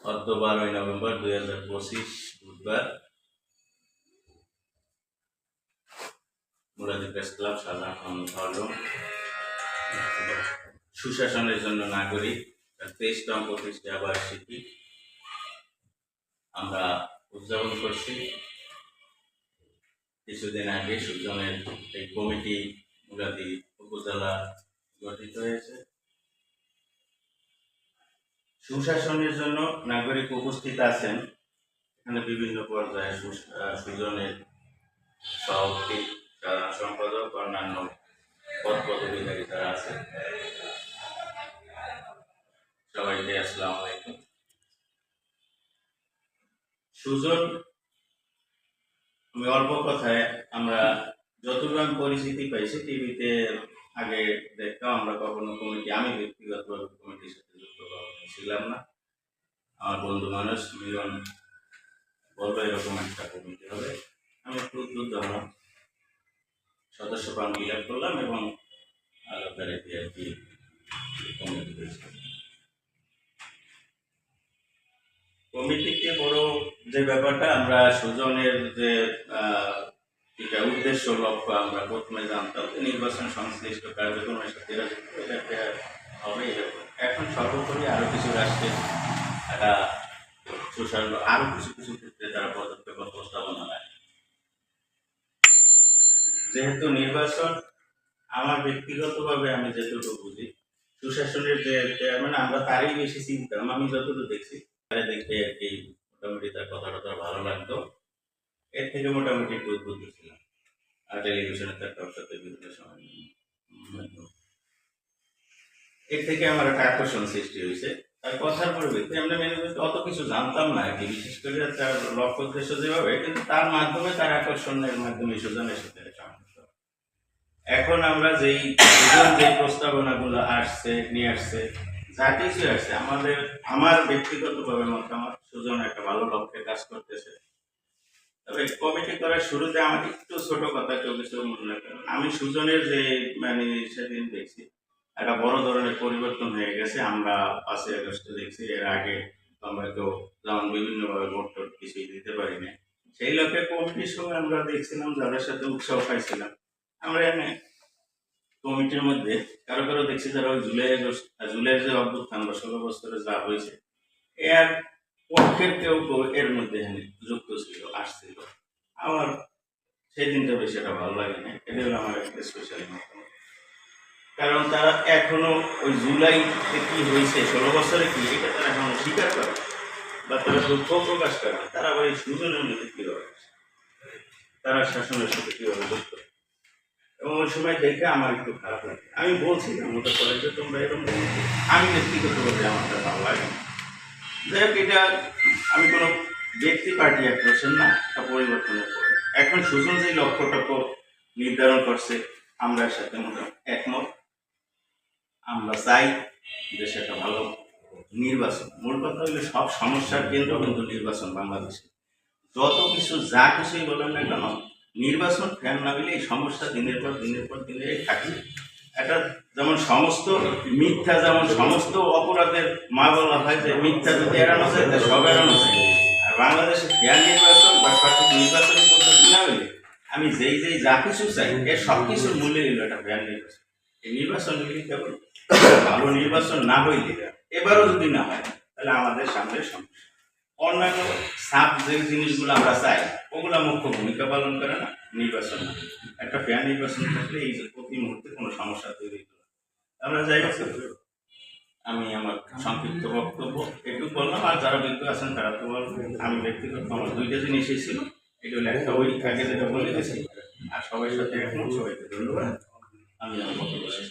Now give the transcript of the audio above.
অর্ধ বারোই নভেম্বর দুই হাজার পঁচিশ বুধবার মুরাদি প্রেস ক্লাব সাধারণ সুশাসনের জন্য নাগরিক তেইশতম প্রতিষ্ঠা বার্ষিকী আমরা উদযাপন করছি। কিছুদিন আগে সুজনের এই কমিটি মুরাদি উপজেলা গঠিত হয়েছে। সুশাসনের জন্য নাগরিক উপস্থিত আছেন। এখানে বিভিন্ন পর্যায়ে সুজনের সভাপতি, সাধারণ সম্পাদক, অন্যান্য পদ পদবিধারী যারা আছে সবাইকে আসসালামু আলাইকুম। সুজন, আমি অল্প কথায় আমরা যতটুকু আমি পরিচিতি পাইছি, টিভিতে আগে দেখতাম, আমরা কখনো কমিটি আমি ব্যক্তিগতভাবে কমিটির সাথে যুক্ত কখনো ছিলাম না। আমার বন্ধু মানুষ, মিলন বলব এরকম একটা কমিটি হবে। আমি একটু উদ্বুদ্ধ হলাম সদস্য পান ফিল আপ করলাম এবং আলোকারে দিয়ে আর কি কমিটি কমিটিতে বড় যে ব্যাপারটা, আমরা সুজনের যে এটা উদ্দেশ্য লক্ষ্য আমরা প্রথমে জানতাম যে নির্বাচন সংশ্লিষ্ট কার্যক্রমের সাথে হবে এরকম এখন সর্বোপরি আরও কিছু রাষ্ট্রের একটা সোশ্যাল আরও কিছু কিছু ক্ষেত্রে তারা পদক্ষেপ প্রস্তাবনা নেয়। যেহেতু নির্বাচন আমার ব্যক্তিগতভাবে আমি যেটুকু বুঝি, সুশাসনের যে চেয়ারম্যান আমরা তারই বেশি চিনতাম আমি যতটুকু দেখছি, তারা দেখে আর কি, মোটামুটি তার কথা টথা ভালো লাগতো। এর থেকে মোটামুটি একটু উদ্বুদ্ধ টেলিভিশনে তার সাথে বিভিন্ন সময় এর থেকে আমার একটা আকর্ষণ সৃষ্টি হয়েছে। তার কথার পরিবর্তে আমরা করতে অত কিছু জানতাম না আর কি, বিশেষ করে তার লক্ষ্য উদ্দেশ্য যেভাবে, কিন্তু তার মাধ্যমে তার আকর্ষণের মাধ্যমে সুজনের সাথে। এখন আমরা যেই যে প্রস্তাবনাগুলো আসছে, নিয়ে আসছে, যা কিছু আসছে, আমাদের, আমার ব্যক্তিগতভাবে মতামত, সুজন একটা ভালো লক্ষ্যে কাজ করতেছে। তবে কমিটি করার শুরুতে আমার একটু ছোট কথা কেউ কিছু মনে আমি সুজনের যে মানে সেদিন দেখছি, একটা বড় ধরনের পরিবর্তন হয়ে গেছে। আমরা পাঁচই আগস্টে দেখছি, এর আগে আমরা কেউ যেমন বিভিন্নভাবে ভোট টোট কিছুই দিতে পারি না সেই লক্ষ্যে কমিটির সময় আমরা দেখছিলাম, যাদের সাথে উৎসাহ পাইছিলাম। আমরা এখানে কমিটির মধ্যে কারও কারও দেখছি, যারা ওই জুলাই আগস্ট জুলাইয়ের যে অভ্যুত্থান বা ষোলো বছরে যা হয়েছে এর পক্ষের কেউ এর মধ্যে যুক্ত ছিল, আসছিল। আমার সেই দিনটা বেশি একটা ভালো লাগে না এটা হলো আমার একটা স্পেশালি কারণ তারা এখনও ওই জুলাইতে কি হয়েছে, ষোলো বছরে কি, এটা তারা এখনও স্বীকার করে। বা তারা দুঃখ প্রকাশ করে না। তারা আবার এই সুজনের মধ্যে কীভাবে? তারা শাসনের সাথে কীভাবে যুক্ত? এবং ওই সময় দেখে আমার একটু খারাপ লাগে। আমি বলছিলাম ওটা যে তোমরা এরকম। আমি ব্যক্তিগতভাবে আমার তা ভালো লাগে না। যাই হোক, এটা আমি কোনো ব্যক্তি পার্টি অ্যাক্রোশন না, এটা পরিবর্তনের পরে। এখন সুজন যে লক্ষ্যটাকে নির্ধারণ করছে, আমরা সাথে মোটামুটি একমত। আমরা চাই দেশে একটা ভালো নির্বাচন। মূল কথা হলো সব সমস্যার কেন্দ্র কিন্তু নির্বাচন বাংলাদেশে। যত কিছু যা কিছুই বলেন না কেন নির্বাচন ফ্যান না হলে এই সমস্যা দিনের পর দিনের পর দিনে থাকবে এটা যেমন সমস্ত, মিথ্যা যেমন সমস্ত অপরাধের মা বলা হয়, যে মিথ্যা যদি এড়ানো যায় তা সব এড়ানো যায়। আর বাংলাদেশে ফেয়ার নির্বাচন বা সঠিক নির্বাচনী পদ্ধতি না হলে আমি যেই যেই যা কিছু চাই, এর সব কিছুর মূল্যে নিল এটা ফেয়ার নির্বাচন। এই নির্বাচন হইলে কেবল ভালো নির্বাচন না হইলে, এবারও যদি না হয়, তাহলে আমাদের সামনে সমস্যা। অন্যান্য সাপ যে জিনিসগুলো আমরা চাই, ওগুলো মুখ্য ভূমিকা পালন করে না, নির্বাচন একটা ফেয়ার নির্বাচন থাকলে এই যে প্রতি মুহূর্তে কোনো সমস্যা তৈরি হতো। আমরা যাই আমি আমার সংক্ষিপ্ত বক্তব্য একটু বললাম, আর যারা বিজ্ঞ আছেন তারা তো বলবেন আমি ব্যক্তিগত আমার দুইটা জিনিস ছিল, এটা হলো একটা ওই আগে যেটা বলে গেছি, আর সবাই সাথে এখন সবাইকে ধন্যবাদ আমি আমার বক্তব্য শেষ।